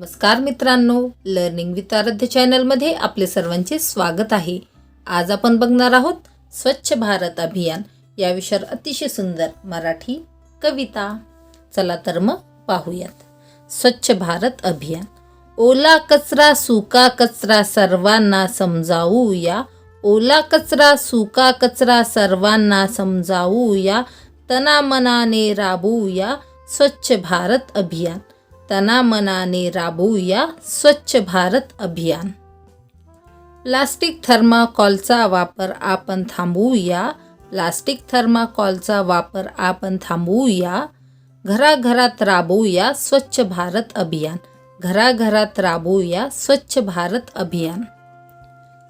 नमस्कार मित्रांनो learning with आराध्य चॅनलमध्ये आपले सर्वांचे स्वागत आहे. आज आपण बघणार आहोत स्वच्छ भारत अभियान. या विषयावर अतिशय सुंदर मराठी कविता. चला तर मग पाहूयात. स्वच्छ भारत अभियान. ओला कचरा सुका कचरा सर्वांना समजावूया. ओला कचरा सुका कचरा सर्वांना समजावूया. तनामनाने राबवूया स्वच्छ भारत अभियान. तनामनाने राबवूया स्वच्छ भारत अभियान. प्लास्टिक थर्माकॉलचा वापर आपण थांबवूया. प्लास्टिक थर्माकॉलचा वापर आपण थांबवूया. घराघरात राबवूया स्वच्छ भारत अभियान. घराघरात राबवूया स्वच्छ भारत अभियान.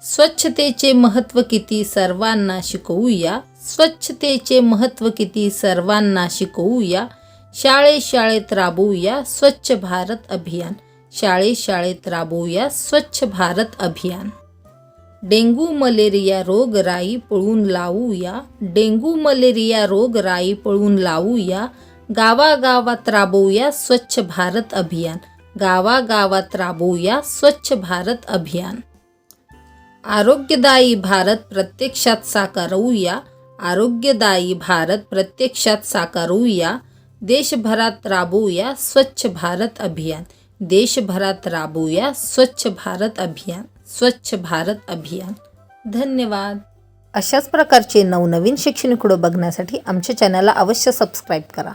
स्वच्छतेचे महत्त्व किती सर्वांना शिकवूया. स्वच्छतेचे महत्त्व किती सर्वांना शिकवूया. शाळे शाळेत राबवूया स्वच्छ भारत अभियान. शाळे शाळेत राबवूया स्वच्छ भारत अभियान. डेंग्यू मलेरिया रोग राई पळून लावूया. डेंग्यू मलेरिया रोग राई पळून लावूया. गावागावात राबवूया स्वच्छ भारत अभियान. गावागावात राबवूया स्वच्छ भारत अभियान. आरोग्यदायी भारत प्रत्यक्षात साकारवूया आरोग्यदायी भारत प्रत्यक्षात साकारवूया देशभरात राबवूया स्वच्छ भारत अभियान. देशभरात राबवूया स्वच्छ भारत अभियान. स्वच्छ भारत अभियान. धन्यवाद. अशाच प्रकारचे नवनवीन शैक्षणिक व्हिडिओ बघण्यासाठी आमच्या चॅनलला अवश्य सबस्क्राईब करा.